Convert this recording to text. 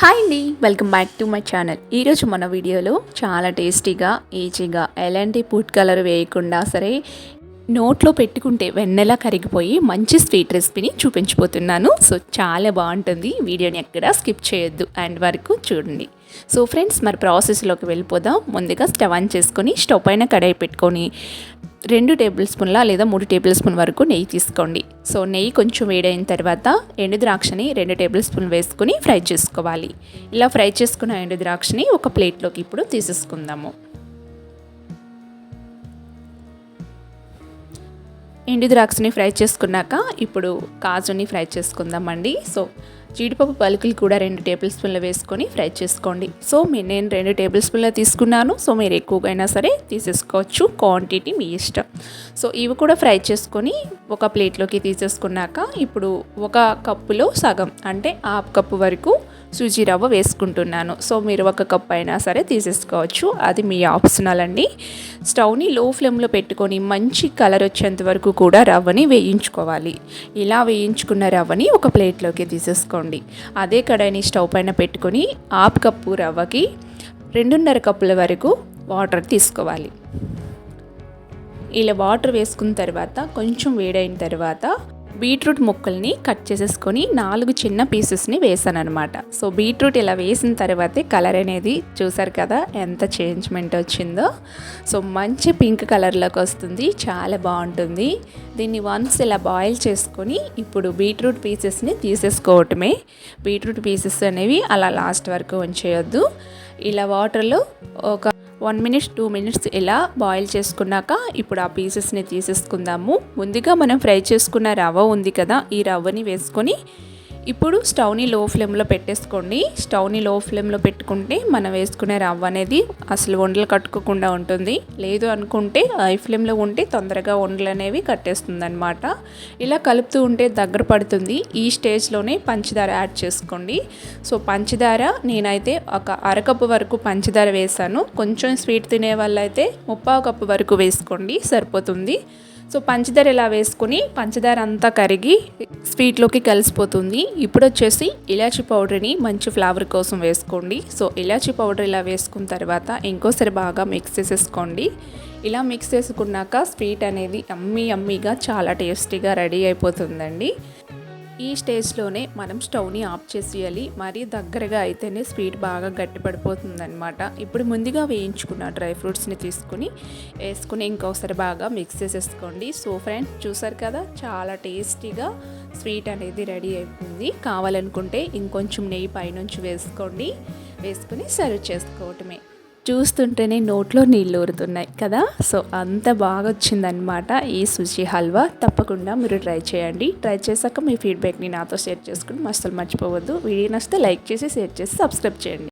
Hi అండి welcome back to my channel. ఈరోజు మన వీడియోలో చాలా టేస్టీగా ఈజీగా ఎలాంటి ఫుడ్ కలర్ వేయకుండా సరే నోట్లో పెట్టుకుంటే వెన్నెలా కరిగిపోయి మంచి స్వీట్ రెసిపీని చూపించబోతున్నాను. సో చాలా బాగుంటుంది. వీడియోని ఎక్కడ స్కిప్ చేయొద్దు. అండ్ వరకు చూడండి. సో ఫ్రెండ్స్ మరి ప్రాసెస్లోకి వెళ్ళిపోదాం. ముందుగా స్టవ్ ఆన్ చేసుకొని స్టవ్ పైన కడాయి పెట్టుకొని రెండు టేబుల్ స్పూన్ల లేదా మూడు టేబుల్ స్పూన్ వరకు నెయ్యి తీసుకోండి. సో నెయ్యి కొంచెం వేడైన తర్వాత ఎండు ద్రాక్షని రెండు టేబుల్ స్పూన్ వేసుకుని ఫ్రై చేసుకోవాలి. ఇలా ఫ్రై చేసుకున్న ఎండు ద్రాక్షని ఒక ప్లేట్లోకి ఇప్పుడు తీసేసుకుందాము. ఎండు ద్రాక్షని ఫ్రై చేసుకున్నాక ఇప్పుడు కాజుని ఫ్రై చేసుకుందామండి. సో జీడిపప్పు పలుకులు కూడా రెండు టేబుల్ స్పూన్లు వేసుకొని ఫ్రై చేసుకోండి. సో నేను రెండు టేబుల్ స్పూన్లు తీసుకున్నాను. సో మీరు ఎక్కువగా సరే తీసేసుకోవచ్చు. క్వాంటిటీ మీ ఇష్టం. సో ఇవి కూడా ఫ్రై చేసుకొని ఒక ప్లేట్లోకి తీసేసుకున్నాక ఇప్పుడు ఒక కప్పులో సగం అంటే హాఫ్ కప్పు వరకు సూజీ రవ్వ వేసుకుంటున్నాను. సో మీరు ఒక కప్ అయినా సరే తీసేసుకోవచ్చు. అది మీ ఆప్షనల్ అండి. స్టవ్ని లో ఫ్లేమ్లో పెట్టుకొని మంచి కలర్ వచ్చేంత వరకు కూడా రవ్వని వేయించుకోవాలి. ఇలా వేయించుకున్న రవ్వని ఒక ప్లేట్లోకి తీసేసుకోండి. అదే కడాయిని స్టవ్ పైన పెట్టుకొని హాఫ్ కప్పు రవ్వకి రెండున్నర కప్పుల వరకు వాటర్ తీసుకోవాలి. ఇలా వాటర్ వేసుకున్న తర్వాత కొంచెం వేడైన తర్వాత బీట్రూట్ ముక్కల్ని కట్ చేసేసుకొని నాలుగు చిన్న పీసెస్ని వేసాను అనమాట సో బీట్రూట్ ఇలా వేసిన తర్వాతే కలర్ అనేది చూసారు కదా ఎంత చేంజ్మెంట్ వచ్చిందో. సో మంచి పింక్ కలర్లోకి వస్తుంది. చాలా బాగుంటుంది. దీన్ని వన్స్ ఇలా బాయిల్ చేసుకొని ఇప్పుడు బీట్రూట్ పీసెస్ని తీసేసుకోవటమే. బీట్రూట్ పీసెస్ అనేవి అలా లాస్ట్ వరకు ఉంచేయొద్దు. ఇలా వాటర్లో ఒక వన్ మినిట్స్ టూ మినిట్స్ ఇలా బాయిల్ చేసుకున్నాక ఇప్పుడు ఆ పీసెస్ని తీసేసుకుందాము. ముందుగా మనం ఫ్రై చేసుకున్న రవ్వ ఉంది కదా ఈ రవ్వని వేసుకొని ఇప్పుడు స్టవ్ని లో ఫ్లేమ్లో పెట్టేసుకోండి. స్టవ్ని లో ఫ్లేమ్లో పెట్టుకుంటే మనం వేసుకునే రవ్వ అనేది అసలు వండలు కట్టుకోకుండా ఉంటుంది. లేదు అనుకుంటే హై ఫ్లేమ్లో ఉంటే తొందరగా వండలు అనేవి కట్టేస్తుంది అనమాట ఇలా కలుపుతూ ఉంటే దగ్గర పడుతుంది. ఈ స్టేజ్లోనే పంచదార యాడ్ చేసుకోండి. సో పంచదార నేనైతే ఒక అరకప్పు వరకు పంచదార వేసాను. కొంచెం స్వీట్ తినే వాళ్ళైతే ముప్పావు కప్పు వరకు వేసుకోండి. సరిపోతుంది. సో పంచదార ఇలా వేసుకొని పంచదార అంతా కరిగి స్వీట్లోకి కలిసిపోతుంది. ఇప్పుడు వచ్చేసి ఇలాచీ పౌడర్ని మంచి ఫ్లేవర్ కోసం వేసుకోండి. సో ఇలాచీ పౌడర్ ఇలా వేసుకున్న తర్వాత ఇంకోసారి బాగా మిక్స్ చేసేసుకోండి. ఇలా మిక్స్ చేసుకున్నాక స్వీట్ అనేది అమ్మీ అమ్మీగా చాలా టేస్టీగా రెడీ అయిపోతుందండి. ఈ స్టేజ్లోనే మనం స్టవ్ని ఆఫ్ చేసేయాలి. మరీ దగ్గరగా అయితేనే స్వీట్ బాగా గట్టిపడిపోతుంది అనమాట ఇప్పుడు ముందుగా వేయించుకున్న డ్రై ఫ్రూట్స్ని తీసుకుని వేసుకుని ఇంకొకసారి బాగా మిక్స్ చేసేసుకోండి. సో ఫ్రెండ్స్ చూసారు కదా చాలా టేస్టీగా స్వీట్ అనేది రెడీ అయిపోయింది. కావాలనుకుంటే ఇంకొంచెం నెయ్యి పైనుంచి వేసుకోండి. వేసుకుని సర్వ్ చేసుకోవటమే. చూస్తుంటేనే నోట్లో నీళ్ళు ఊరుతున్నాయి కదా? సో అంత బాగా వచ్చిందనమాట ఈ సుజీ హల్వా. తప్పకుండా మీరు ట్రై చేయండి. ట్రై చేశాక మీ ఫీడ్బ్యాక్ని నాతో షేర్ చేసుకుని మస్తలు మర్చిపోవద్దు. వీడియో నచ్చితే లైక్ చేసి షేర్ చేసి సబ్స్క్రైబ్ చేయండి.